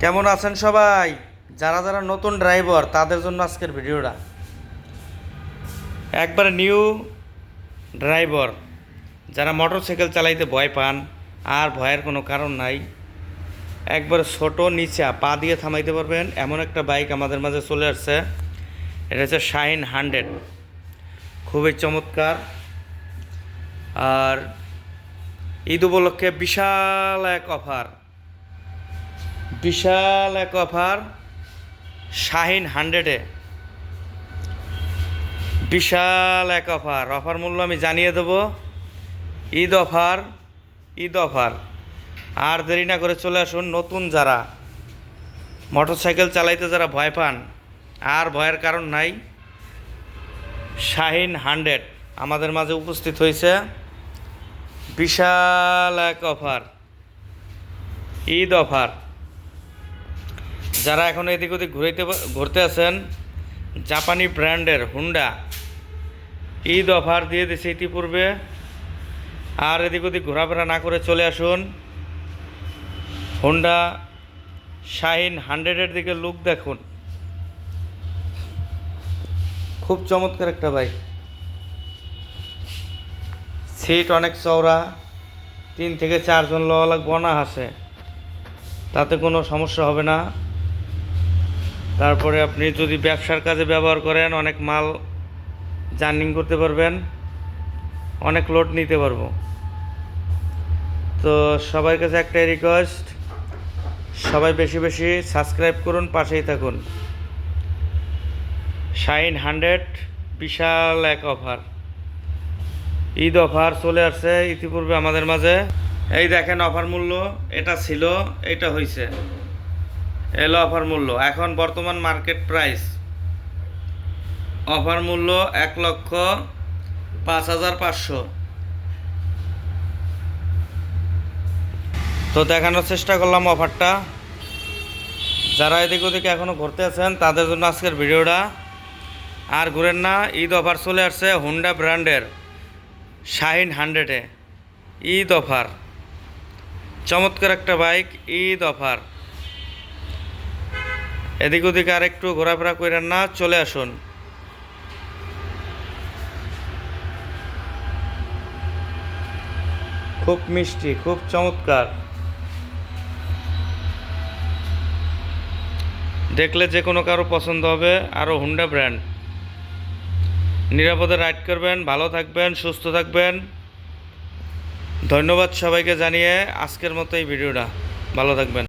কেমন আছেন সবাই? যারা যারা নতুন ড্রাইভার তাদের জন্য আজকের ভিডিওটা। একবার নিউ ড্রাইভার যারা মোটরসাইকেল চালাইতে ভয় পান, আর ভয়ের কোনো কারণ নাই, একবার ছোট, নিচা পা দিয়ে থামাইতে পারবেন। এমন একটা বাইক আমাদের মাঝে চলে আসছে। এটা হচ্ছে শাইন হান্ড্রেড খুবই চমৎকার। আর ঈদ উপলক্ষে বিশাল এক অফার বিশাল এক অফার শাহিন হান্ড্রেডে বিশাল এক অফার অফার মূল্য আমি জানিয়ে দেব। ঈদ অফার ঈদ অফার আর দেরি না করে চলে আসুন নতুন যারা মোটরসাইকেল চালাইতে যারা ভয় পান, আর ভয়ের কারণ নাই, শাহিন হান্ড্রেড আমাদের মাঝে উপস্থিত হয়েছে। বিশাল এক অফার ঈদ অফার যারা এখন এদিক ওদিক ঘুরাইতে ঘুরতে আছেন, জাপানি ব্র্যান্ডের হুন্ডা, ঈদ অফার দিয়ে দিছে ইতিপূর্বে। আর এদিক ওদিক ঘোরাফেরা না করে চলে আসুন। হুন্ডা শাহিন হান্ড্রেডের দিকে লুক দেখুন। খুব চমৎকার একটা বাইক। সিট অনেক চওড়া, তিন থেকে চারজন লওয়া লাগবে অনাহাসে তাতে কোনো সমস্যা হবে না। তারপরে আপনি যদি ব্যবসার কাজে ব্যবহার করেন, অনেক মাল জার্নিং করতে পারবেন, অনেক লোড নিতে পারব। তো সবার কাছে একটাই রিকোয়েস্ট সবাই বেশি বেশি সাবস্ক্রাইব করুন, পাশেই থাকুন। শাইন হান্ড্রেড বিশাল এক অফার ঈদ অফার চলে আসছে ইতিপূর্বে আমাদের মাঝে। এই দেখেন অফার মূল্য, এটা ছিল, এটা হয়েছে এলো অফার মূল্য। এখন বর্তমান মার্কেট প্রাইস। অফার মূল্য এক লক্ষ পাঁচ হাজার পাঁচশো। তো দেখানোর চেষ্টা করলাম অফারটা। যারা এদিক ওদিকে এখনও ঘুরতে আছেন, তাদের জন্য আজকের ভিডিওটা। আর ঘুরেন না, ঈদ অফার চলে আসছে হুন্ডা ব্র্যান্ডের শাহিন হান্ড্রেডে। ঈদ অফার। চমৎকার একটা বাইক, ঈদ অফার। এদিক ওদিকে আর একটু ঘোরাফেরা করেন না, চলে আসুন। খুব মিষ্টি, খুব চমৎকার। দেখলে যে কোনো কারও পছন্দ হবে আরও হুন্ডা ব্র্যান্ড। নিরাপদে রাইড করবেন, ভালো থাকবেন, সুস্থ থাকবেন। ধন্যবাদ সবাইকে জানিয়ে আজকের মতো এই ভিডিওটা। ভালো থাকবেন।